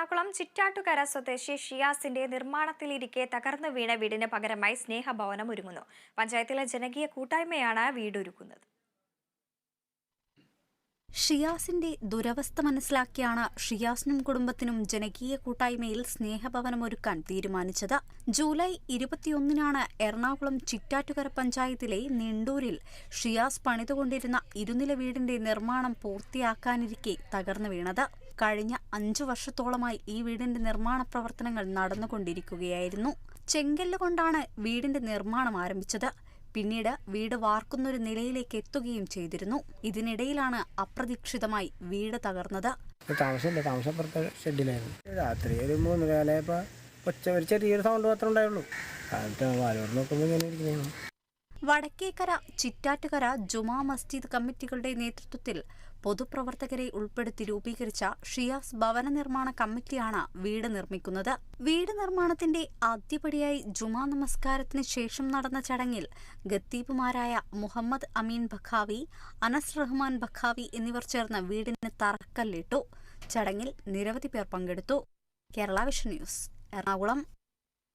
എറണാകുളം ചിറ്റാട്ടുകര സ്വദേശി ഷിയാസിന്റെ നിർമ്മാണത്തിലിരിക്കെ തകർന്നു വീണ വീടിന് പകരമായി സ്നേഹഭവനം ഒരുങ്ങുന്നു. പഞ്ചായത്തിലെ ജനകീയ കൂട്ടായ്മയാണ് വീടൊരുക്കുന്നത്. ഷിയാസിന്റെ ദുരവസ്ഥ മനസ്സിലാക്കിയാണ് ഷിയാസിനും കുടുംബത്തിനും ജനകീയ കൂട്ടായ്മയിൽ സ്നേഹഭവനം ഒരുക്കാൻ തീരുമാനിച്ചത്. ജൂലൈ ഇരുപത്തിയൊന്നിനാണ് എറണാകുളം ചിറ്റാറ്റുകര പഞ്ചായത്തിലെ നിണ്ടൂരിൽ ഷിയാസ് പണിതുകൊണ്ടിരുന്ന ഇരുനില വീടിന്റെ നിർമ്മാണം പൂർത്തിയാക്കാനിരിക്കെ തകർന്നു വീണത്. കഴിഞ്ഞ അഞ്ചു വർഷത്തോളമായി ഈ വീടിന്റെ നിർമ്മാണ പ്രവർത്തനങ്ങൾ നടന്നുകൊണ്ടിരിക്കുകയായിരുന്നു. ചെങ്കല്ല് കൊണ്ടാണ് വീടിന്റെ നിർമ്മാണം ആരംഭിച്ചത്. പിന്നീട് വീട് വാർക്കുന്നൊരു നിലയിലേക്ക് എത്തുകയും ചെയ്തിരുന്നു. ഇതിനിടയിലാണ് അപ്രതീക്ഷിതമായി വീട് തകർന്നത്. താമസമില്ല. താമസപ്പുറത്തെ ഷെഡിലായിരുന്നു. രാത്രി ഒരു മൂന്ന് ഒച്ച ഒരു ചെറിയൊരു സൗണ്ട് മാത്രമേ ഉണ്ടായുള്ളൂ. കാലത്ത് വാലോട് നോക്കുമ്പോൾ ഇങ്ങനെ ഇരിക്കുന്നതാണ് വടക്കേക്കര ചിറ്റാറ്റുകര ജുമാ മസ്ജിദ് കമ്മിറ്റികളുടെ നേതൃത്വത്തിൽ പൊതുപ്രവർത്തകരെ ഉൾപ്പെടുത്തി രൂപീകരിച്ച ഷിയാസ് ഭവന നിർമ്മാണ കമ്മിറ്റിയാണ് വീട് നിർമ്മിക്കുന്നത്. വീട് നിർമ്മാണത്തിന്റെ ആദ്യപടിയായി ജുമാ നമസ്കാരത്തിന് ശേഷം നടന്ന ചടങ്ങിൽ ഗത്തീപുമാരായ മുഹമ്മദ് അമീൻ ബഖാവി അനസ് റഹ്മാൻ ബഖാവി എന്നിവർ ചേർന്ന് വീടിന് തറക്കല്ലിട്ടു. ചടങ്ങിൽ നിരവധി പേർ പങ്കെടുത്തു. Kerala vision news Ernakulam.